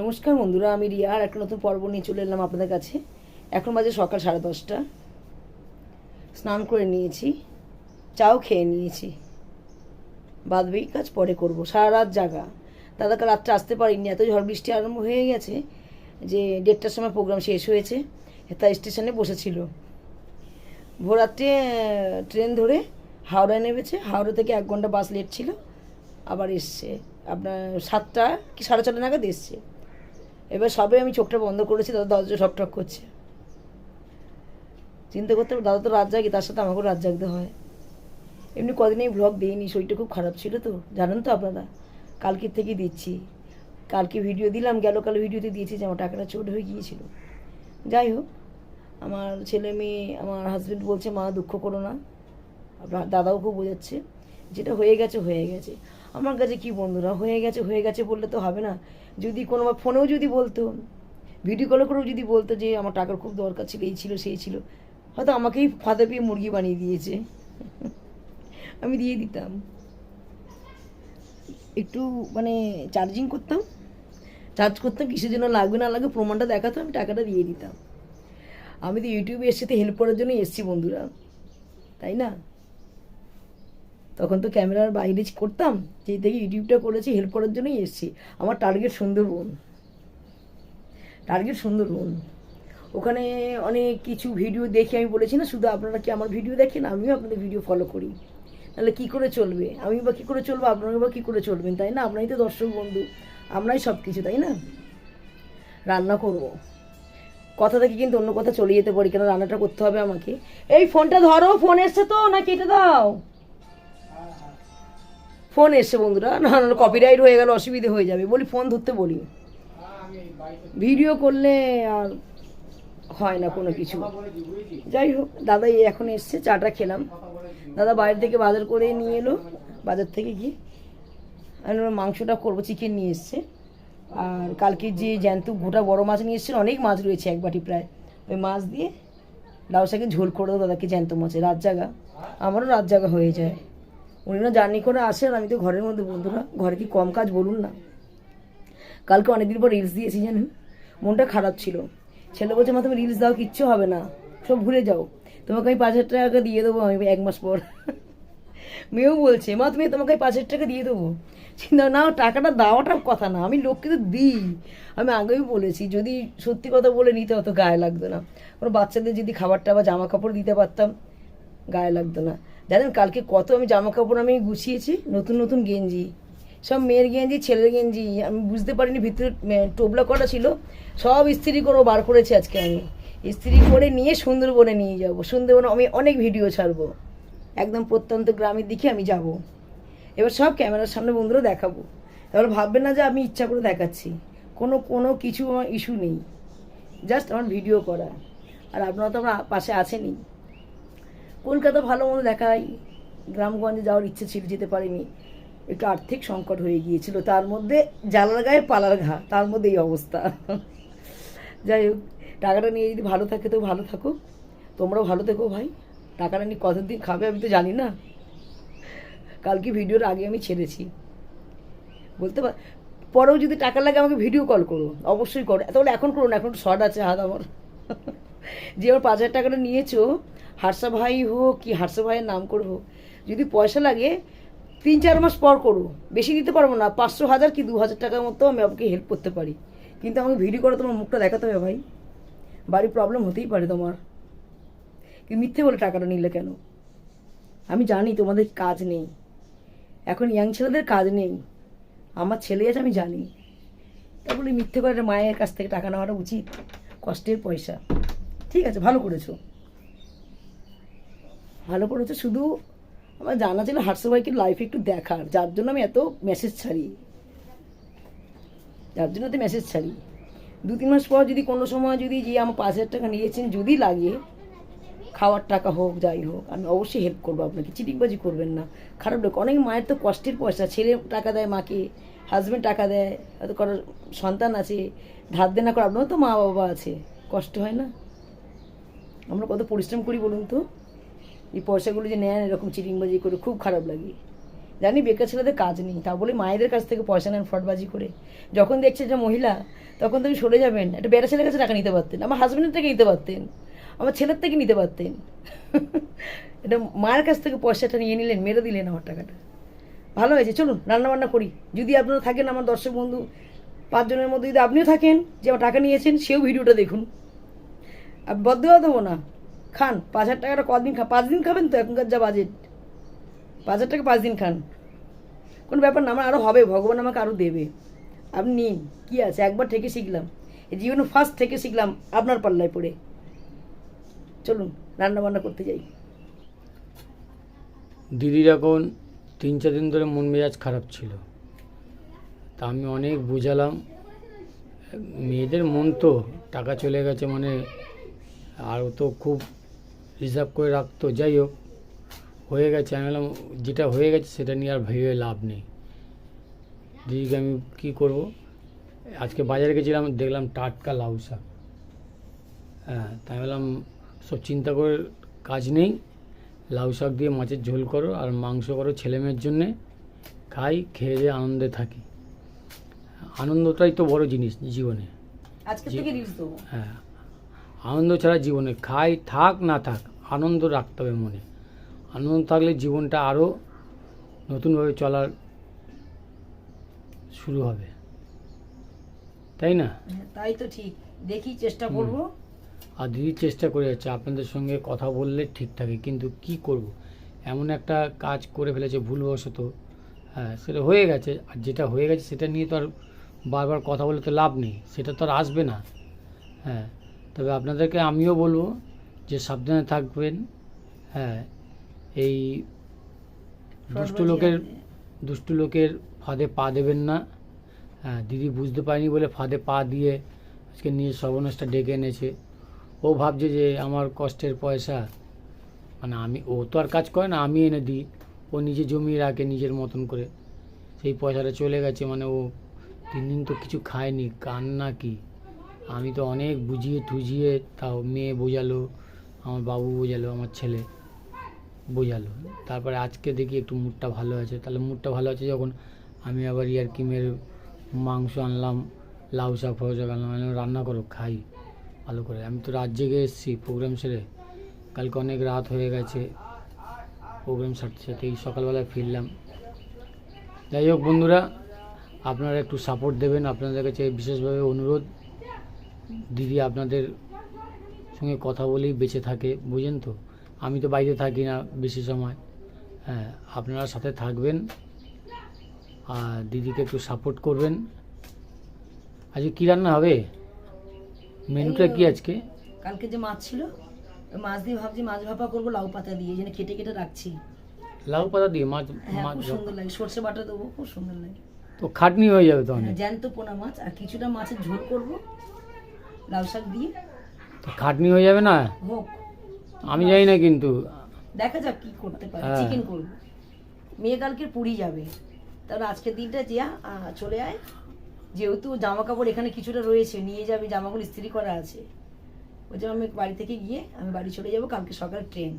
নমস্কার বন্ধুরা, আমি রিয়া আর একটা নতুন পর্ব নিয়ে চলে এলাম আপনাদের কাছে। এখন বাজে সকাল সাড়ে দশটা। স্নান করে নিয়েছি, চাও খেয়ে নিয়েছি। বাদ বাকি কাজ পরে করব, সারা রাত জাগা। দাদাকে রাত্রে আসতে পারিনি, এত ঝড় বৃষ্টি আরম্ভ হয়ে গেছে যে দেড়টার সময় প্রোগ্রাম শেষ হয়েছে তাই স্টেশনে বসেছিল। ভোররাত্রে ট্রেন ধরে হাওড়ায় নেমেছে, হাওড়া থেকে এক ঘণ্টা বাস লেট ছিল। আবার এসছে। আপনার সাতটা কি সাড়ে ছটা নাগাদ এসছে। এবার সবে আমি চোখটা বন্ধ করেছি, দাদা দরজা সব টক করছে। চিন্তা করতে দাদা তো রাত জাগে, তার সাথে আমাকেও রাত জাগতে হয়। এমনি কদিন এই ব্লগ দিইনি, শরীরটা খুব খারাপ ছিল তো, জানেন তো আপনারা। কালকের থেকে দিচ্ছি। কালকে ভিডিও দিলাম, গেল কাল ভিডিওতে দিয়েছি যে আমার টাকাটা চোট হয়ে গিয়েছিল। যাই হোক, আমার ছেলে মেয়ে, আমার হাজবেন্ড বলছে, মা, দুঃখ করো না। দাদাও খুব বোঝাচ্ছে। যেটা হয়ে গেছে হয়ে গেছে। আমার কাছে কি বন্ধুরা, হয়ে গেছে হয়ে গেছে বললে তো হবে না। যদি কোনো ফোনেও যদি বলতো ভিডিও কল করেও যদি বলতো যে আমার টাকার খুব দরকার ছিল, এই ছিল, সেই ছিল, হয়তো আমাকেই ফাঁদে পেয়ে মুরগি বানিয়ে দিয়েছে। আমি দিয়ে দিতাম। একটু মানে চার্জিং করতাম। চার্জ করতাম, কিসের জন্য লাগবে না লাগবে প্রমাণটা দেখাতো আমি টাকাটা দিয়ে দিতাম। আমি তো ইউটিউবে এসছি তো হেল্প করার জন্যই এসছি বন্ধুরা, তাই না? তখন তো ক্যামেরার বাইরে করতাম যেই থেকে ইউটিউবটা করেছি হেল্প করার জন্যই এসছি। আমার টার্গেট সুন্দরবন টার্গেট সুন্দরবন ওখানে অনেক কিছু ভিডিও দেখে আমি বলেছি না, শুধু আপনারা কি আমার ভিডিও দেখেন, আমিও আপনাদের ভিডিও ফলো করি। তাহলে কী করে চলবে? আমি বা কী করে চলবো? আপনারা বা কী করে চলবেন? তাই না? আপনারাই তো দর্শক বন্ধু, আমরাই সব কিছু তাই না? রান্না করব। কথা থেকে কিন্তু অন্য কথা চলে যেতে পারি, কেন রান্নাটা করতে হবে আমাকে? এই ফোনটা ধরো, ফোন এসছে তো, না কেটে দাও? ফোন এসছে বন্ধুরা, না না কপিরাইট হয়ে গেল, অসুবিধে হয়ে যাবে। বলি, ফোন ধরতে বলি। ভিডিও করলে আর হয় না কোনো কিছু। যাই হোক, দাদা এই এখন এসছে, চাটা খেলাম। দাদা বাইরে থেকে বাজার করে নিয়ে এলো, বাজার থেকে গিয়ে। আমি মাংসটা করব চিকেন নিয়ে এসছে। আর কালকে যে জ্যান্ত গোটা বড় মাছ নিয়ে এসেছিল, অনেক মাছ রয়েছে এক বাটি প্রায়। ওই মাছ দিয়ে লাউ শাকের ঝোল করে দাদাকে জ্যান্ত মাছে, রাত জাগা। আমারও রাত জাগা হয়ে যায়। উনি না জার্নি করে আসেন, আমি তো ঘরের মধ্যে, বন্ধুরা, ঘরে কি কম কাজ বলুন না। কালকে অনেকদিন পর রিলস দিয়েছি জানেন? মনটা খারাপ ছিল। ছেলে বলছে, মা, তুমি রিলস দাও, কিচ্ছু হবে না। সব ভুলে যাও। তোমাকে আমি পাঁচ হাজার টাকা দিয়ে দেবো আমি এক মাস পর। মেয়েও বলছে, মা, তুমি তোমাকে পাঁচ হাজার টাকা দিয়ে দেবো। চিন্তা না টাকাটা দেওয়াটা কথা না, আমি লোককে তো দিই। আমি আগেই বলেছি, যদি সত্যি কথা বলে নিতে অত গায়ে লাগতো না। কোনো বাচ্চাদের যদি খাবারটা বা জামা কাপড় দিতে পারতাম, গায়ে লাগতো না। জানেন কালকে কত আমি জামা কাপড় আমি গুছিয়েছি, নতুন নতুন গেঞ্জি, সব মেয়ের গেঞ্জি, ছেলের গেঞ্জি, আমি বুঝতে পারিনি ভিতরে টোবলা করা ছিল, সব ইস্ত্রি করে বার করেছি আজকে আমি। ইস্ত্রি করে নিয়ে সুন্দরবনে নিয়ে যাব। সুন্দরবনে আমি অনেক ভিডিও ছাড়বো। একদম প্রত্যন্ত গ্রামের দিকে আমি যাব। এবার সব ক্যামেরার সামনে বন্ধুরা দেখাবো। তাহলে ভাববেন না যে আমি ইচ্ছা করে দেখাচ্ছি। কোনো কোনো কিছু আমার ইস্যু নেই। জাস্ট আমার ভিডিও করা। আর আপনারা তো আমার পাশে আছেনই। কলকাতা ভালো মতো দেখাই গ্রামগঞ্জে যাওয়ার ইচ্ছে ছিল, যেতে পারিনি। একটু আর্থিক সংকট হয়ে গিয়েছিল। তার মধ্যে জ্বালার গায়ে পালার ঘা, তার মধ্যে এই অবস্থা। যাই হোক, টাকাটা নিয়ে যদি ভালো থাকে তো ভালো থাকো তোমরাও ভালো থেকো ভাই। টাকাটা নিয়ে কতদিন খাবে আমি তো জানি না। কালকে ভিডিওর আগে আমি ছেড়েছি। বলতে পার পরেও যদি টাকা লাগে আমাকে ভিডিও কল করো। অবশ্যই করো। তাহলে এখন করো না, এখন শর্ট আছে হাত আমার। যে আমার পাঁচ হাজার টাকাটা নিয়েছো হারসা ভাই হোক কি হারসা ভাইয়ের নাম করে হোক, যদি পয়সা লাগে তিন চার মাস পর করো। বেশি দিতে পারব না, পাঁচশো হাজার কি দু হাজার টাকার মতো আমি আপনাকে হেল্প করতে পারি। কিন্তু আমাকে ভিডিও করে তোমার মুখটা দেখাতে হবে ভাই। বাড়ির প্রবলেম হতেই পারে তোমার। মিথ্যে বলে টাকাটা নিলে কেন? আমি জানি তোমাদের কাজ নেই। এখন ইয়াং ছেলেদের কাজ নেই। আমার ছেলে আছে, আমি জানি। তা বলে মিথ্যে করে মায়ের কাছ থেকে টাকা নেওয়াটা উচিত, কষ্টের পয়সা। ঠিক আছে, ভালো করেছ। ভালো করেছ শুধু আমার জানা ছিল হার্সো ভাইকে লাইফে একটু দেখার, যার জন্য আমি এত মেসেজ ছাড়ি। যার জন্য তো মেসেজ ছাড়ি। দু তিন মাস পর যদি কোনো সময় যদি যে আমার পাঁচ হাজার টাকা নিয়েছেন, যদি লাগে, খাওয়ার টাকা হোক, যাই হোক, আমি অবশ্যই হেল্প করব আপনাকে, চিটিংবাজি করবেন না। খারাপ লোক, অনেক মায়ের তো কষ্টের পয়সা, ছেলে টাকা দেয় মাকে হাজব্যান্ড টাকা দেয়, হয়তো কারোর সন্তান আছে, ধার দেনা করে, আপনারও তো মা বাবা আছে, কষ্ট হয় না? আমরা কত পরিশ্রম করি বলুন তো? এই পয়সাগুলো যে নেন, এরকম চিটিংবাজি করে খুব খারাপ লাগে। জানি বেকার ছেলেদের কাজ নেই, তা বলে মায়েদের কাছ থেকে পয়সা নেন ফ্রডবাজি করে। যখন দেখছে যে মহিলা, তখন তুমি সরে যাবেন। একটা বেটা ছেলের কাছে টাকা নিতে পারতেন, আমার হাজব্যান্ডের থেকে নিতে পারতেন, আমার ছেলের থেকে নিতে পারতেন। এটা মায়ের কাছ থেকে পয়সাটা নিয়ে নিলেন, মেরে দিলেন আমার টাকাটা। ভালো হয়েছে, চলুন রান্না বান্না করি। যদি আপনারা থাকেন আমার দর্শক বন্ধু, পাঁচজনের মধ্যে যদি আপনিও থাকেন, যে আমার টাকা নিয়েছেন, সেও ভিডিওটা দেখুন। আর বদ দেওয়া দেবো না। খান, পাঁচ হাজার টাকাটা কদিন খা পাঁচ দিন খাবেন তো এখনকার যা বাজেট পাঁচ হাজার টাকা পাঁচ দিন খান। কোনো ব্যাপার না, আমার আরও হবে, ভগবান আমাকে আরও দেবে। আপনি নিন, কী আছে? একবার থেকে শিখলাম। জীবনে ফার্স্ট থেকে শিখলাম আপনার পাল্লায় পড়ে। চলুন রান্না বান্না করতে যাই। দিদির এখন তিন চার দিন ধরে মন মেজাজ খারাপ ছিল। তা আমি অনেক বুঝালাম। মেয়েদের মন তো টাকা চলে গেছে মানে আর তো খুব রিজার্ভ করে রাখতো। যাই হোক হয়ে গেছে। আমি বললাম যেটা হয়ে গেছে সেটা নিয়ে আর ভেবে লাভ নেই। দিদিকে আমি কী করব? আজকে বাজারে গেছিলাম দেখলাম টাটকা লাউ শাক। হ্যাঁ তাই বললাম সব চিন্তা করে কাজ নেই। লাউ শাক দিয়ে মাছের ঝোল করো আর মাংস করো ছেলে মেয়ের জন্যে। খাই খেয়ে দিয়ে আনন্দে থাকি। আনন্দটাই তো বড় জিনিস জীবনে। হ্যাঁ। আনন্দ ছাড়া জীবনে খাই থাক না থাক আনন্দ রাখতে হবে মনে। আনন্দ থাকলে জীবনটা আরও নতুনভাবে চলার শুরু হবে। তাই না? হ্যাঁ, তাই তো ঠিক। দেখি চেষ্টা করব। আর দিদির চেষ্টা করে যাচ্ছে আপনাদের সঙ্গে কথা বললে ঠিক থাকে কিন্তু কি করব? এমন একটা কাজ করে ফেলেছে ভুলবশত। হ্যাঁ সেটা হয়ে গেছে আর যেটা হয়ে গেছে সেটা নিয়ে তো আর বারবার কথা বলে তো লাভ নেই সেটা তো আর আসবে না। হ্যাঁ তবে আপনাদেরকে আমিও বলব যে সাবধানে থাকবেন। হ্যাঁ এই দুষ্টু লোকের দুষ্টু লোকের ফাঁদে পা দেবেন না। হ্যাঁ দিদি বুঝতে পারেনি বলে ফাঁদে পা দিয়ে আজকে নিয়ে সর্বনাশটা ডেকে এনেছে। ও ভাবছে যে আমার কষ্টের পয়সা মানে আমি ও তো আর কাজ করে না আমি এনে দিই। ও নিজে জমিয়ে রাখে নিজের মতন করে। সেই পয়সাটা চলে গেছে মানে ও তিন দিন তো কিছু খায়নি কান্না কি? আমি তো অনেক বুঝিয়ে টুঝিয়ে তাও মেয়ে বোঝালো, আমার বাবু বোঝালো, আমার ছেলে বোঝালো। তারপরে আজকে দেখি একটু মুডটা ভালো আছে। তাহলে মুডটা ভালো আছে যখন আমি আবার ইয়ারকিমের মাংস আনলাম, লাউ শাক ফাউ শাক আনলাম রান্না করো, খাই, ভালো করে। আমি তো রাত জেগে এসেছি প্রোগ্রাম সেরে কালকে অনেক রাত হয়ে গেছে প্রোগ্রাম সারতে সারতে এই সকালবেলায় ফিরলাম। যাই হোক বন্ধুরা, আপনারা একটু সাপোর্ট দেবেন। আপনাদের কাছে বিশেষভাবে অনুরোধ। দিদি আপনাদের সঙ্গে কথা বলেই বেঁচে থাকে বুঝেন তো? আমি তো বাইরে থাকি না বেশি সময়। হ্যাঁ আপনারা সাথে থাকবেন আর দিদিকে একটু সাপোর্ট করবেন। আজকে কী রান্না হবে? মেনুটা কি আজকে? কালকে যে মাছ ছিল মাছ দিয়ে ভাবছি মাছ ভাপা করব লাউ পাতা দিয়ে যেন কেটে কেটে রাখছি। লাউ পাতা দিয়ে মাছ হ্যাঁ মাছ সুন্দর লাগে। সর্ষে বাটা দেবো খুব সুন্দর লাগে। তো খাটনি হয়ে যাবে তো হ্যাঁ, জ্যান্ত পোনা মাছ আর কিছুটা মাছের ঝোল করব। লাউ শাক দিয়ে। খাটনি হয়ে যাবে না? হোক। আমি জানি না কিন্তু। দেখা যাক কি করতে পারি। হ্যাঁ। চিকেন করব। মেয়ে কালকে পুরী যাবে। তাহলে আজকের দিনটা যা চলে আয়। যেহেতু জামা কাপড় এখানে কিছুটা রয়েছে নিয়ে যাবে জামাগুলো ইস্ত্রি করা আছে। ওই জন্য আমি বাড়ি থেকে গিয়ে আমি বাড়ি চলে যাব কালকে সকাল ট্রেন।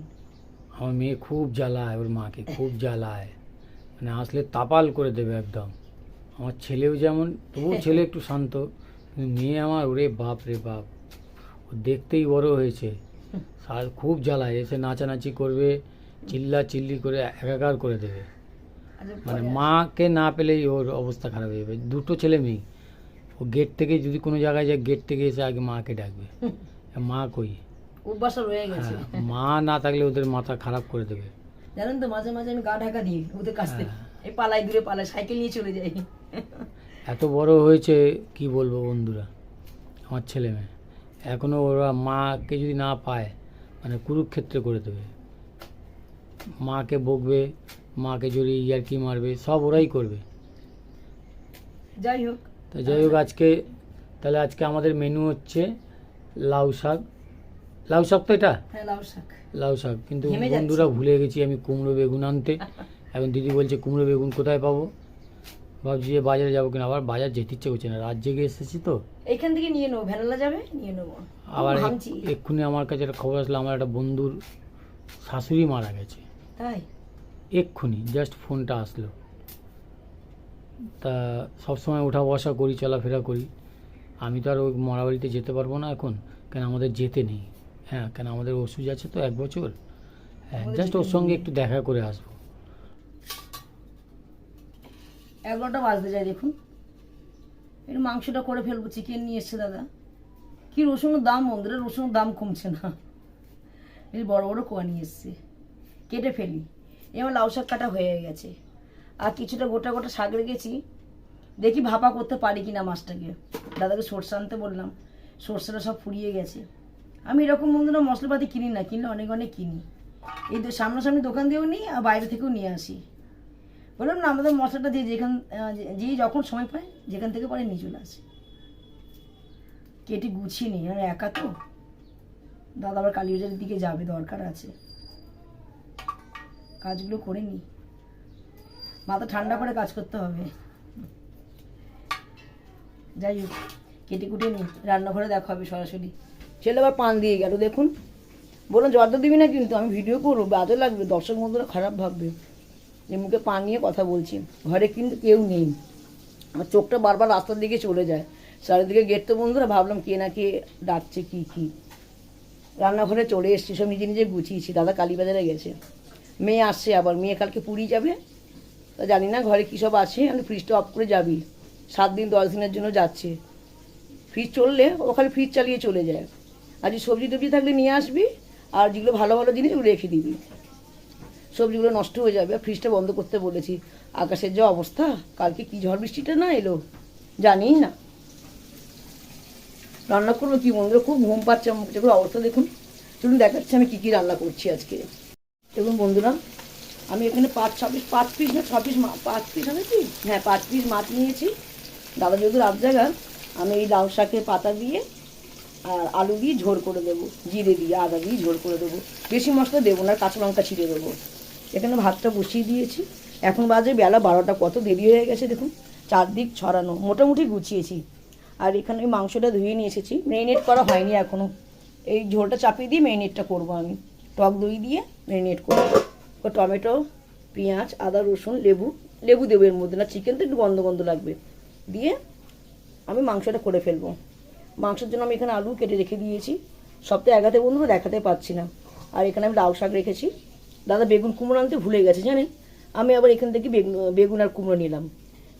আমার মেয়ে খুব জ্বালায় ওর মাকে খুব জ্বালায়। মানে আসলে তাপাল করে দেবে একদম। আমার ছেলেও যেমন তবুও ছেলে একটু শান্ত। মেয়ে আমার ওরে বাপ রে বাপ। ও দেখতেই বড় হয়েছে। সার খুব জ্বালায় এসে নাচানাচি করবে চিল্লা চিল্লি করে একাকার করে দেবে। আচ্ছা, মানে মাকে না পেলেই ওর অবস্থা খারাপ হয়ে যাবে। দুটো ছেলে মেয়ে। ও গেট থেকে যদি কোনো জায়গায় যায় গেট থেকে এসে আগে মাকে ডাকবে। মা কই? গেছে। হ্যাঁ মা না থাকলে ওদের মাথা খারাপ করে দেবে। জানেন তো মাঝে মাঝে আমি গা ঢাকা দিই ওদের কাছ থেকে। হ্যাঁ। এই পালাই দূরে পালাই সাইকেল নিয়ে চলে যাই। এত বড় হয়েছে কি বলব বন্ধুরা? আমার ছেলে মেয়ে। এখনও ওরা মাকে যদি না পায় মানে কুরুক্ষেত্রে করে দেবে। মাকে বকবে মাকে জড়িয়ে ইয়ারকি মারবে সব ওরাই করবে। যাই হোক। তো যাই হোক আজকে তাহলে আজকে আমাদের মেনু হচ্ছে লাউ শাক। লাউ শাক তো এটা? হ্যাঁ লাউ শাক। কিন্তু বন্ধুরা ভুলে গেছি আমি কুমড়ো বেগুন আনতে। এখন দিদি বলছে কুমড়ো বেগুন কোথায় পাবো? ভাবছি যে বাজারে যাব কিনা আবার বাজার যেতে ইচ্ছে করছে না। রাত জেগে এসেছি তো। এইখান থেকে নিয়ে নেব ভ্যানালা যাবে নিয়ে নেব। আবার ভাবছি। এক্ষুনি আমার কাছে একটা খবর আসলো আমার একটা বন্ধুর শাশুড়ি মারা গেছে। তাই? এক্ষুনি জাস্ট ফোনটা আসলো। তা সবসময় ওঠা বসা করি চলাফেরা করি। আমি তো আর ওই মরাবাড়িতে যেতে পারব না এখন কেন আমাদের যেতে নেই। হ্যাঁ কেন আমাদের ওষুধ আছে তো এক বছর। হ্যাঁ জাস্ট ওর সঙ্গে একটু দেখা করে আসব। এগারোটা বাজতে যায়, দেখুন। একটু মাংসটা করে ফেলব চিকেন নিয়ে এসছে দাদা। কি রসুনের দাম বন্ধুরা, রসুনের দাম কমছে না। এই বড় বড় কোয়া নিয়ে এসছে। কেটে ফেলি। এবার লাউ শাক কাটা হয়ে গেছে। আর কিছুটা গোটা গোটা শাক রেখেছি। দেখি ভাপা করতে পারি কিনা মাছটাকে। দাদাকে সর্ষে আনতে বললাম। সর্ষেটা সব ফুরিয়ে গেছে। আমি এরকম বন্ধুরা মশলাপাতি কিনি না, কিনলে অনেক অনেক কিনি। এই সামনাসামনি দোকান দিয়েও নিই আর বাইরে থেকেও নিয়ে আসি। বললাম না, আমাদের মশলাটা দিয়ে যেখান যে- যখন সময় পায়, যেখান থেকে পরে নিয়ে চলে আসে। কেটে গুছিয়ে নিই, আর একা তো। দাদা আবার কালীবাজারের দিকে যাবে, দরকার আছে। কাজগুলো করে নিই। মাথা ঠান্ডা করে কাজ করতে হবে। যাই হোক, কেটে কুটে নিই, রান্নাঘরে দেখা হবে সরাসরি। ছেলে আবার পান দিয়ে গেল, দেখুন। বলুন জ্বর তো দিবি না কিন্তু? আমি ভিডিও করব, বাজে লাগবে, দর্শক বন্ধুরা খারাপ ভাববে। যে মুখে পান নিয়ে কথা বলছি। ঘরে কিন্তু কেউ নেই। আমার চোখটা বারবার রাস্তার দিকে চলে যায়। চারিদিকে গেট তো বন্ধুরা, ভাবলাম কে না কে ডাকছে কি কি। রান্নাঘরে চলে এসছি, সব নিজে নিজে গুছিয়েছি। দাদা কালীবাজারে গেছে। মেয়ে আসছে আবার, মেয়ে কালকে পুরী যাবে। তা জানি না ঘরে কী সব আছে, আমি ফ্রিজটা অফ করে যাবি। সাত দিন, দশ দিনের জন্য যাচ্ছে। ফ্রিজ চললে ওখানে ফ্রিজ চালিয়ে চলে যায়। আর যদি সবজি টবজি থাকলে নিয়ে আসবি, আর যেগুলো ভালো ভালো জিনিস ওগুলো রেখে দিবি। সবজিগুলো নষ্ট হয়ে যাবে ফ্রিজটা বন্ধ করতে বলেছি। আকাশের যে অবস্থা, কালকে কি ঝড় বৃষ্টিটা না এলো? জানি না। রান্না করব কি বন্ধুরা খুব ঘুম পাচ্ছে আমার অবস্থা, দেখুন। চলুন দেখাচ্ছি আমি কী কী রান্না করছি আজকে। দেখুন বন্ধুরা, আমি এখানে পাঁচ ছ পিস পাঁচ পিস না ছ পিস পাঁচ পিস হবে কি? হ্যাঁ পাঁচ পিস মাছ নিয়েছি। দাদা যেহেতু রাত জায়গা আমি এই লাউ শাকের পাতা দিয়ে আর আলু দিয়ে ঝোল করে দেবো। জিরে দিয়ে, আদা দিয়ে ঝোল করে দেবো। বেশি মশলা দেবো না, কাঁচা লঙ্কা ছিঁড়ে দেবো। এখানে ভাতটা বসিয়ে দিয়েছি। এখন বাজে বেলা বারোটা, কত দেরি হয়ে গেছে দেখুন। চারদিক ছড়ানো, মোটামুটি গুছিয়েছি। আর এখানে ওই মাংসটা ধুয়ে নিয়ে এসেছি। মেরিনেট করা হয়নি এখনও এই ঝোলটা চাপিয়ে দিয়ে মেরিনেটটা করব আমি। টক দই দিয়ে মেরিনেট করব। টমেটো, পেঁয়াজ, আদা, রসুন, লেবু। লেবু দেবো এর মধ্যে, না চিকেন তো একটু গন্ধ গন্ধ লাগবে। দিয়ে আমি মাংসটা করে ফেলব। মাংসের জন্য আমি এখানে আলু কেটে রেখে দিয়েছি। সপ্তাহে এগাতে বন্ধুরা দেখাতে পাচ্ছি না। আর এখানে আমি লাউ শাক রেখেছি। দাদা বেগুন কুমড়ো আনতে ভুলে গেছে, জানেন? আমি আবার এখান থেকে বেগুন বেগুন আর কুমড়ো নিলাম।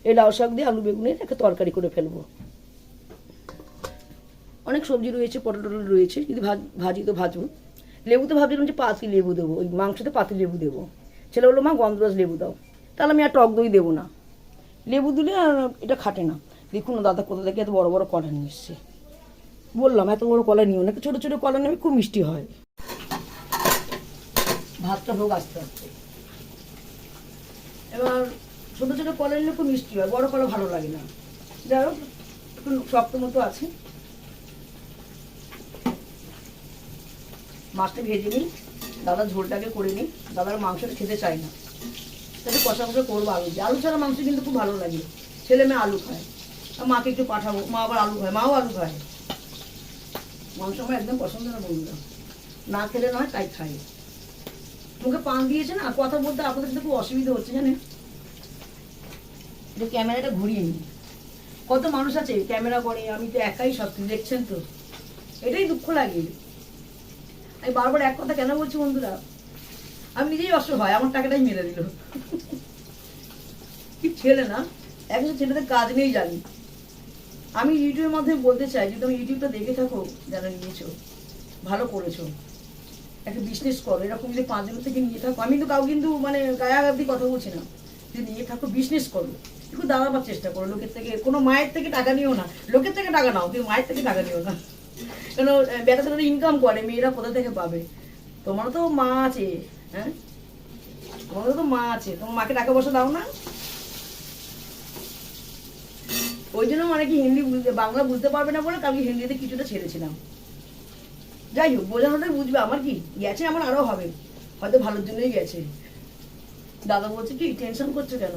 এই লাউ শাক দিয়ে আলু বেগুনের একটা তরকারি করে ফেলব। অনেক সবজি রয়েছে, পটল টটল রয়েছে, যদি ভাজ তো ভাজবো। লেবুতে ভাবছিলাম যে পাতি লেবু দেবো, ওই মাংসতে পাতি লেবু দেবো। ছেলে বলল, মা, গন্ধরাজ লেবু দাও। তাহলে আমি আর টক দই দেবো না। লেবু দিলে আর এটা খাটে না। দেখুন দাদা কোথা থেকে এত বড় বড় কলা নিয়ে এসছে। বললাম, এত বড় কলা নিও না, ছোটো ছোটো কলা নেবে খুব মিষ্টি হয়। ভাতটা হোক আস্তে আস্তে। এবার ছোটো ছোটো কলা নিলে খুব মিষ্টি হয়, বড় কলা ভালো লাগে না। যাই হোক, একটু শক্ত মতো আছে। মাছটা ভেজে নিই। দাদা ঝোলটাকে করে নিই। দাদার মাংসটা খেতে চায় না। তাহলে কষা কষা করব আলু আলু ছাড়া মাংস কিন্তু খুব ভালো লাগে। ছেলে মেয়ে আলু খায়। মাকে একটু পাঠাবো। মা আবার আলু খায়। মাও আলু খায়। মাংস আমার একদম পছন্দ না বন্ধুরা। না খেলে নয়, তাই খাই মুখে পান দিয়েছে না কথা বলতে আপনাদের সাথে খুব অসুবিধা হচ্ছে, জানেন? একটু ক্যামেরাটা ঘুরিয়ে নিই। কত মানুষ আছে, ক্যামেরা করে, আমি তো একাই সব দেখছেন তো। এটাই দুঃখ লাগে। আমি বারবার এক কথা কেন বলছি বন্ধুরা? আমি নিজেই অসহায় আমার টাকাটাই মেরে দিল। কি ছেলে না? একজন ছেলেদের কাজ নেই জানি। আমি ইউটিউবের মাধ্যমে বলতে চাই, যদি তুমি ইউটিউবটা দেখে থাকো, যারা নিয়েছো, ভালো করেছ একটা বিজনেস করো, এরকম যদি পাঁচজন থেকে নিয়ে থাকো, আমি তো কাউ কিন্তু মানে গায়াগাবি কথা বলছি না। যদি নিয়ে থাকো বিজনেস করো। একটু দাঁড়াবার চেষ্টা করো, লোকের থেকে, কোনো মায়ের থেকে টাকা নিও না। লোকের থেকে টাকা নাও তুমি মায়ের থেকে টাকা নিও না। কেন বেটা ছেলেরা ইনকাম করে, মেয়েরা কোথা থেকে পাবে? তোমারও তো মা আছে হ্যাঁ? তোমারও তো মা আছে, তোমার মাকে টাকা পয়সা দাও না। ওই জন্য মানে কি হিন্দি বুঝতে বাংলা বুঝতে পারবে না বলে কালকে হিন্দিতে কিছুটা ছেড়েছিলাম। যাই হোক বোঝানোটা বুঝবে, আমার কি গেছে, আমার আরও হবে। হয়তো ভালোর জন্যই গেছে। দাদা বলছে, কি টেনশন করছ কেন?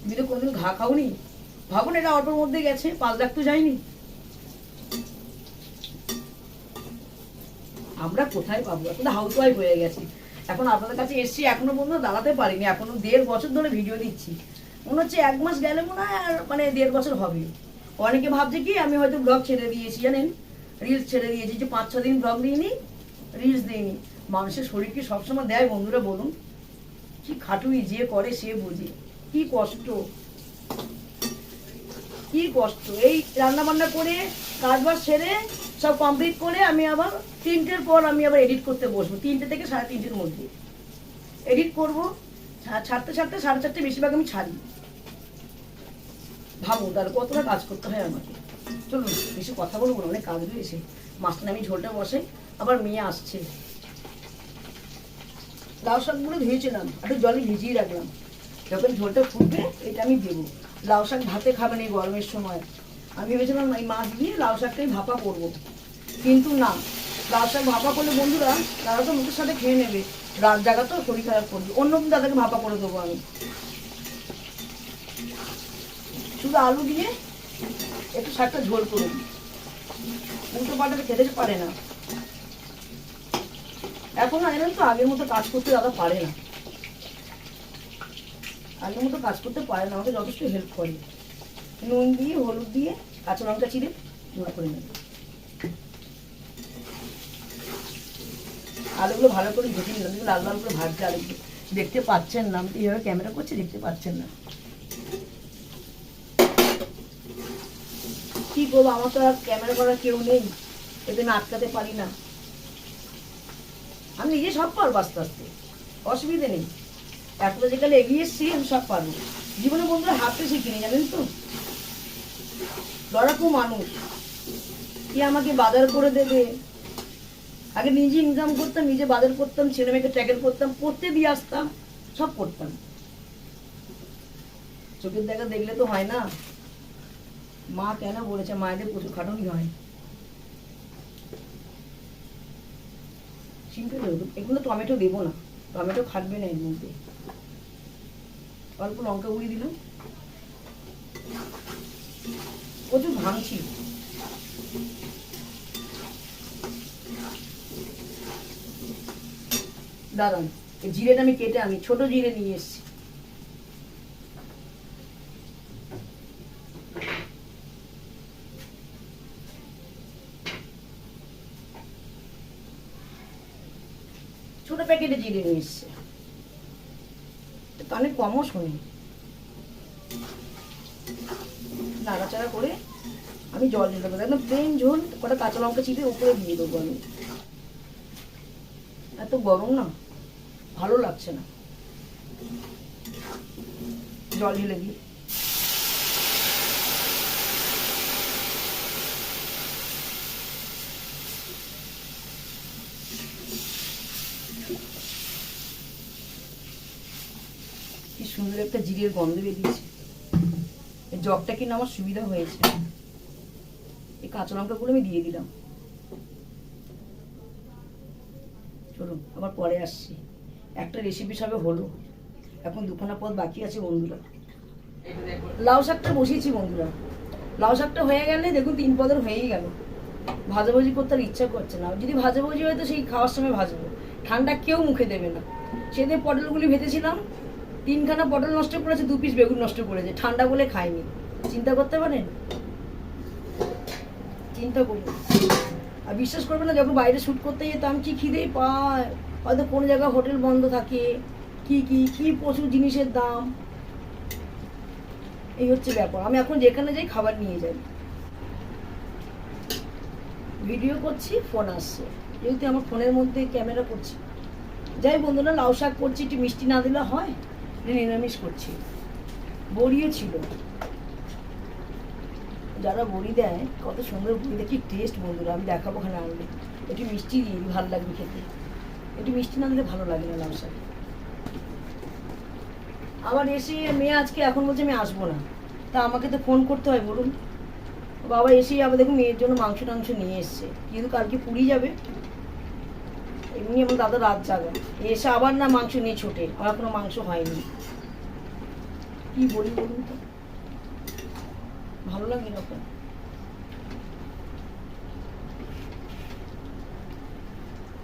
তুমি তো কোনোদিন ঘা খাওনি? ভাবুন, এটা অটোর মধ্যে গেছে, পাঁচ লাখ তো যায়নি। আমরা কোথায় পাবো? এখন হাউস ওয়াইফ হয়ে গেছি। এখন আপনাদের কাছে এসছি, এখনও পর্যন্ত দাঁড়াতে পারিনি, এখনও দেড় বছর ধরে ভিডিও দিচ্ছি। মনে হচ্ছে এক মাস গেলে মনে হয় আর মানে দেড় বছর হবে। অনেকে ভাবছে কি, আমি হয়তো ব্লগ ছেড়ে দিয়েছি, জানেন? রিলস ছেড়ে দিয়েছি, যে পাঁচ ছ দিন ব্লগ দিইনি রিলস দিইনি। মানুষের শরীর কি সবসময় দেয় বন্ধুরা, বলুন, কি খাটুই যে করে সে বোঝে। কি কষ্ট কি কষ্ট। এই রান্না বান্না করে কাজ বাজ সেরে, সব কমপ্লিট করে আমি আবার তিনটের পর আমি আবার এডিট করতে বসবো। তিনটে থেকে সাড়ে তিনটের মধ্যে। এডিট করব ছাড়তে ছাড়তে সাড়ে চারটে বেশিরভাগ আমি ছাড়ি। ভাবো তাহলে কতটা কাজ করতে হয় আমাকে। চলুন, বেশি কথা বলব অনেক কাজ রয়েছে। মাঝখানে আমি ঝোলটা বসাই আবার মেয়ে আসছে। লাউ শাকগুলো ধুয়েছিলাম, একটু জলে ভিজিয়ে রাখলাম। যখন ঝোলটা ফুটবে, এটা আমি দেবো। লাউ শাক ভাতে খাবেন এই গরমের সময়। আমি ভেবেছিলাম এই মাছ দিয়ে লাউ শাকটাই ভাপা করব। কিন্তু না, লাউ শাক ভাপা করলে বন্ধুরা, তারা তো মুখের সাথে খেয়ে নেবে। রাত জায়গা তো শরীর খারাপ করবে। অন্য দিন তাদেরকে ভাপা করে দেবো আমি। শুধু আলু দিয়ে একটু শাকটা ঝোল করে উল্টো পাল্টাতে খেতে পারে না। এখন না জানেন তো, আগের মতো কাজ করতে দাদা পারে না। আগের মতো কাজ করতে পারে না, আমাকে যথেষ্ট হেল্প করে। নুন দিয়ে, হলুদ দিয়ে, কাঁচা লঙ্কা চিড়ে ঝোল করে নেবে। আলুগুলো ভালো করে ভেজে নিলাম লাল লাল করে ভাজছে আলুগুলো। দেখতে পাচ্ছেন না এইভাবে ক্যামেরা করছি, দেখতে পাচ্ছেন না। কি করব আমার তো ক্যামেরা করার কেউ নেই। এতে আমি আটকাতে পারি না। আমি নিজে সব পারব আস্তে আস্তে। অসুবিধে নেই। এতটা যেখানে এগিয়ে এসছি, আমি সব পারব। জীবনে বন্ধুরা হাঁটতে শিখিনি, জানেন তো? লড়াকু মানুষ। কি আমাকে বাজার করে দেবে? আগে নিজে ইনকাম করতাম, নিজে বাজার করতাম, ছেলে মেয়েকে ট্যাকেল করতাম পড়তে দিয়ে আসতাম, সব করতাম। চোখের দেখা দেখলে তো হয় না। মা কেন বলেছে, মায়েদের প্রচুর খাটুনি হয়? সিম্পল এগুলো টমেটো দেবো না। টমেটো খাটবে না এর মধ্যে। অল্প লঙ্কা গুঁড়ি দিলাম। প্রচুর ভাঙছি। দাঁড়ান জিরেটা আমি কেটে আমি ছোট জিরে নিয়ে এসেছি। ছোট জিরে নিয়ে এসছে। কানে কমও শুনি। নাড়াচাড়া করে আমি জল দিয়ে দেবো। একদম প্লেন ঝোল, কটা কাঁচা লঙ্কা চিপে উপরে দিয়ে দেবো আমি। এত গরম না, ভালো লাগছে না। জল ঢেলে দিই কি সুন্দর একটা জিরের গন্ধ বেরিয়েছে। জগটা কিনা আমার সুবিধা হয়েছে। এই কাঁচা লঙ্কাগুলো আমি দিয়ে দিলাম। চলুন, আবার পরে আসছি। একটা রেসিপি সবে হলো। এখন দুখানা পদ বাকি আছে বন্ধুরা। লাউ শাকটা বসিয়েছি বন্ধুরা। লাউ শাকটা হয়ে গেলে দেখুন তিন পদের হয়েই গেল। ভাজাভাজি করতে আর ইচ্ছা করছে না। যদি ভাজাভাজি হয় তো সেই খাওয়ার সময় ভাজবো। ঠান্ডা কেউ মুখে দেবে না। সেদিন পটলগুলি ভেজেছিলাম। তিনখানা পটল নষ্ট করেছে, দু পিস বেগুন নষ্ট করেছে। ঠান্ডা বলে খাইনি চিন্তা করতে পারেন? চিন্তা করুন। আর বিশ্বাস করবে না, যখন বাইরে শ্যুট করতে যেতাম, কি খিদেই পায়। হয়তো কোনো জায়গায় হোটেল বন্ধ থাকে। কি কি কি প্রচুর জিনিসের দাম। এই হচ্ছে ব্যাপার। আমি এখন যেখানে যাই খাবার নিয়ে যাই। ভিডিও করছি ফোন আসছে। যেহেতু আমার ফোনের মধ্যে ক্যামেরা করছি। যাই বন্ধুরা, লাউ শাক করছি, একটু মিষ্টি না দিলে হয়? নিরামিষ করছি। বড়িও ছিল। যারা বড়ি দেয়, কত সুন্দর বড়ি দেখি টেস্ট বন্ধুরা, আমি দেখাবো ওখানে আনলে। একটু মিষ্টি দিয়ে ভালো লাগবে খেতে। একটু মিষ্টি না দিলে ভালো লাগে না শাক। আবার এসে মেয়ে আজকে এখন বলছে আমি আসব না। তা আমাকে তো ফোন করতে হয়, বলুন। বাবা এসেই আবার দেখুন মেয়ের জন্য মাংস টাংস নিয়ে এসছে। কিন্তু কালকে পুরী যাবে। এমনি আমার দাদা রাত জাগা। এসে আবার না মাংস নিয়ে ছোটে। আমার কোনো মাংস হয়নি। কি বলি বলুন তো? ভালো লাগে এরকম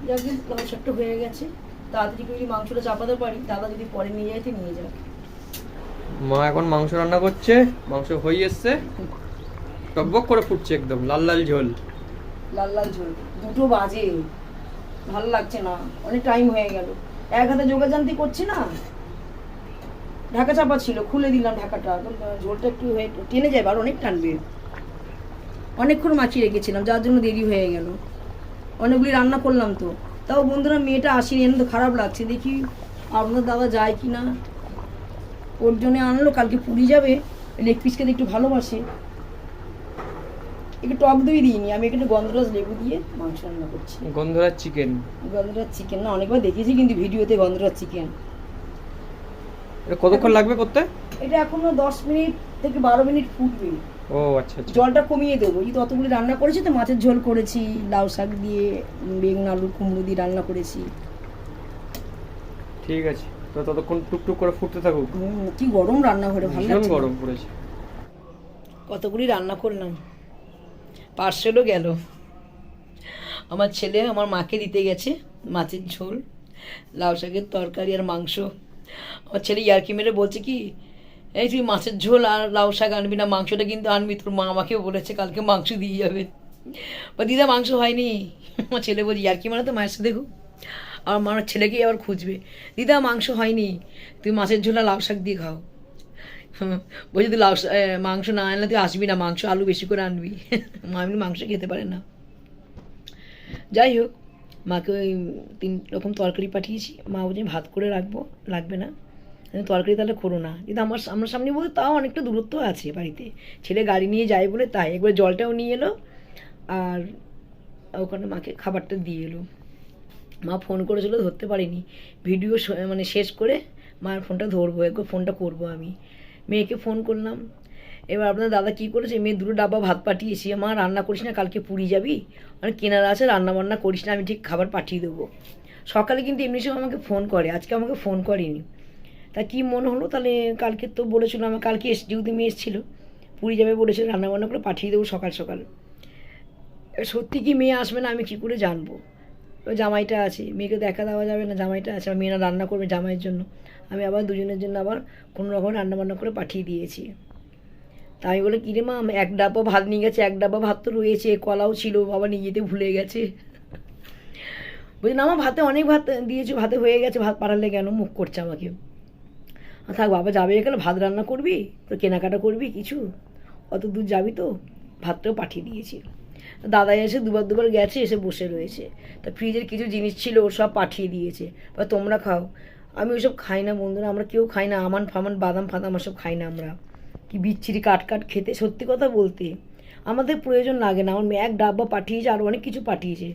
যাকে শাকটা হয়ে গেছে। তাড়াতাড়ি যদি মাংসটা চাপাতে পারি দাদা যদি পরে নিয়ে যায় তো নিয়ে যাবে। মা এখন মাংস রান্না করছে। মাংস হয়ে এসছে। টকবক করে ফুটছে একদম। লাল লাল ঝোল। লাল লাল ঝোল। দুটো বাজে। ভালো লাগছে না, অনেক টাইম হয়ে গেল। এক হাতে যোগাযান্তি করছি না, ঢাকা চাপা ছিল, খুলে দিলাম ঢাকাটা। ঝোলটা একটু হয়ে, টেনে যাবে আর অনেক টানবে। অনেকক্ষণ মাখিয়ে রেখেছিলাম, যার জন্য দেরি হয়ে গেল। অনেকগুলি রান্না করলাম তো। তাও বন্ধুরা, মেয়েটা আসেনি, এনে তো খারাপ লাগছে। দেখি আপনার দাদা যায় কি না ওর জন্য আনলো, কালকে পুরী যাবে। লেগ পিসকে একটু ভালোবাসে। একটু টক দই দিইনি আমি একটু গন্ধরাজ লেবু দিয়ে মাংস রান্না করছি। গন্ধরাজ চিকেন গন্ধরাজ চিকেন না অনেকবার দেখেছি কিন্তু ভিডিওতে গন্ধরাজ চিকেন এটা কতক্ষণ লাগবে করতে? এটা এখনও দশ মিনিট থেকে বারো মিনিট ফুটবে। ও আচ্ছা আচ্ছা। জলটা কমিয়ে দেবো। এই ততগুলি রান্না করেছি তো মাছের ঝোল করেছি লাউ শাক দিয়ে বেগুন আলু কুমড়ো দিয়ে রান্না করেছি। ঠিক আছে তো ততক্ষণ টুকটুক করে ফুটতে থাকুক। কি গরম রান্না করে ভালো লাগছে গরম পড়েছে। কতগুলি রান্না করলাম। পার্সেলও গেল। আমার ছেলে আমার মাকে দিতে গেছে, মাছের ঝোল, লাউ শাকের তরকারি আর মাংস। আমার ছেলে ইয়ার্কি মেরে বলছে কি, এই তুই মাছের ঝোল আর লাউ শাক আনবি না, মাংসটা কিন্তু আনবি। তোর মা আমাকেও বলেছে, কালকে মাংস দিয়ে যাবে। বা দিদা, মাংস হয়নি। আমার ছেলে বলছে, ইয়ার্কি মানে তো মায়ের সাথে দেখুক আর আমার ছেলেকেই আবার খুঁজবে, দিদা, মাংস হয়নি, তুই মাছের ঝোল আর লাউ শাক দিয়ে খাও। বলছি তুই লাউ মাংস না আনলে তুই আসবি না, মাংস আলু বেশি করে আনবি। মা এমনি মাংস খেতে পারে না। যাই হোক, মাকে ওই তিন রকম তরকারি পাঠিয়েছি। মা বলছে, ভাত করে রাখব, লাগবে না। তরকারি তাহলে করো না। কিন্তু আমার আমার সামনে বলতে তাও অনেকটা দূরত্ব আছে বাড়িতে। ছেলে গাড়ি নিয়ে যায় বলে তাই। একবার জলটাও নিয়ে এলো আর ওখানে মাকে খাবারটা দিয়ে এলো। মা ফোন করেছিল, ধরতে পারিনি। ভিডিও মানে শেষ করে মার ফোনটা ধরবো, একবার ফোনটা করব আমি। মেয়েকে ফোন করলাম। এবার আপনার দাদা কী করেছে? মেয়ে দুটো ডাব্বা ভাত পাঠিয়েছি। মা, রান্না করিস না, কালকে পুরী যাবি? মানে কেনার আছে রান্না বান্না করিস না, আমি ঠিক খাবার পাঠিয়ে দেবো। সকালে কিন্তু এমনি সময় আমাকে ফোন করে, আজকে আমাকে ফোন করেনি। তা কি মনে হলো? তাহলে কালকে তো বলেছিল আমার কালকে এস যেহেতু মেয়ে এসেছিল, পুরী যাবে বলেছিল রান্না বান্না করে পাঠিয়ে দেবো সকাল সকাল। সত্যি কি মেয়ে আসবে না, আমি কী করে জানব? জামাইটা আছে, মেয়েকে দেখা দেওয়া যাবে না, জামাইটা আছে মেয়েরা রান্না করবে জামাইয়ের জন্য। আমি আবার দুজনের জন্য আবার কোনো রকম রান্না বান্না করে পাঠিয়ে দিয়েছি। তা আমি বলে কিরে মা এক ডাব্বা ভাত নিয়ে গেছে, এক ডাব্বা ভাত তো রয়েছে, কলাও ছিল, বাবা নিয়ে যেতে ভুলে গেছে। বলছি, না আমার ভাতে অনেক ভাত দিয়েছ, ভাতে হয়ে গেছে, ভাত পাঠালে কেন? মুখ করছে আমাকে। থাক বাবা, যাবে এখানে, ভাত রান্না করবি, তো কেনাকাটা করবি কিছু। অত দূর যাবি তো, ভাতটাও পাঠিয়ে দিয়েছি। দাদা এসে দুবার দুবার গেছে, এসে বসে রয়েছে। তা ফ্রিজের কিছু জিনিস ছিল ও সব পাঠিয়ে দিয়েছে। বা তোমরা খাও। আমি ওসব খাই না, বন্ধুরা। আমরা কেউ খাই না। আমান, ফামান, বাদাম, ফাদাম, ওসব খাই না আমরা। কি বিচ্ছিরি কাট কাট খেতে। সত্যি কথা বলতে, আমাদের প্রয়োজন লাগে না। আমার এক ডাব্বা পাঠিয়েছে, আর অনেক কিছু পাঠিয়েছে।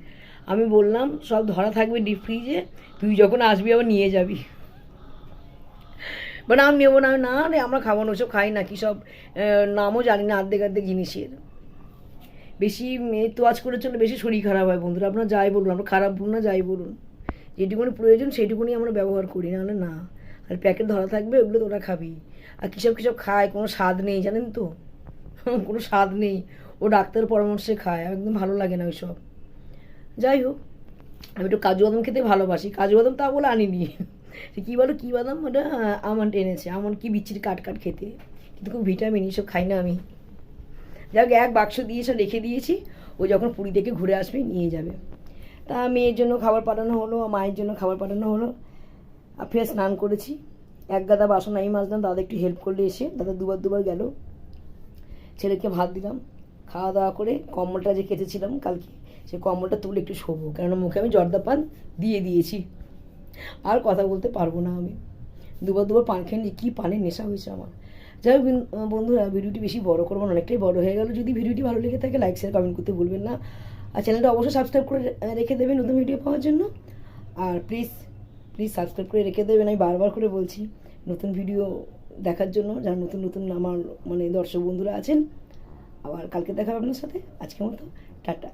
আমি বললাম, সব ধরা থাকবে ডিপ ফ্রিজে তুই যখন আসবি, আবার নিয়ে যাবি। মানে আমি নেব না। না রে, আমরা খাব না, ওসব খাই না। কি সব নামও জানি না আর্ধেক আর্ধেক জিনিসের। বেশি মেয়ে তো আজ করে চলে বেশি শরীর খারাপ হয়, বন্ধুরা। আপনারা যাই বলুন আমরা খারাপ বলুন না, যাই বলুন। যেটুকুনি প্রয়োজন সেইটুকুনি আমরা ব্যবহার করি, নাহলে না। আর প্যাকেট ধরা থাকবে, ওগুলো তোরা খাবি। আর কিসব কিসব খায়, কোনো স্বাদ নেই, জানেন তো? কোনো স্বাদ নেই। ও ডাক্তার পরামর্শে খায় একদম ভালো লাগে না ওইসব। যাই হোক, আমি একটু কাজু বাদাম খেতে ভালোবাসি। কাজু বাদাম তা বলে আনিনি। কী বলো, কী বাদাম? ওটা আমন্ড এনেছে। আমন্ড কি বিচ্ছিরি কাট কাট খেতে। কিন্তু খুব ভিটামিন এইসব খাই না আমি। যাক এক বাক্স দিয়ে সব রেখে দিয়েছি। ও যখন পুরী থেকে ঘুরে আসবে, নিয়ে যাবে। তা মেয়ের জন্য খাবার পাঠানো হলো মায়ের জন্য খাবার পাঠানো হলো। আর ফের স্নান করেছি। এক গাদা বাসন আমি মাজলাম, দাদা একটু হেল্প করলে এসে, দাদা দুবার দুবার গেল। ছেলেকে ভাত দিলাম, খাওয়া দাওয়া করে কম্বলটা যে কেটেছিলাম কালকে, সে কম্বলটা তুলে একটু শোবো, কেননা মুখে আমি জর্দা পান দিয়ে দিয়েছি। আর কথা বলতে পারব না আমি। দুবার দুবার পান খেয়ে নিয়ে কী পানের নেশা হয়েছে আমার। যাই হোক বন্ধুরা, ভিডিওটি বেশি বড় করব না, অনেকটাই বড় হয়ে গেল। যদি ভিডিওটি ভালো লেগে থাকে লাইক শেয়ার কমেন্ট করতে ভুলবেন না। আর চ্যানেলটা অবশ্যই সাবস্ক্রাইব করে রেখে দেবেন নতুন ভিডিও পাওয়ার জন্য। আর প্লিজ প্লিজ সাবস্ক্রাইব করে রেখে দেবেন। আমি বারবার করে বলছি, নতুন ভিডিও দেখার জন্য, যারা নতুন নতুন আমার মানে দর্শক বন্ধুরা আছেন, আবার কালকে দেখা হবে আপনার সাথে। আজকের মতো, টাটা।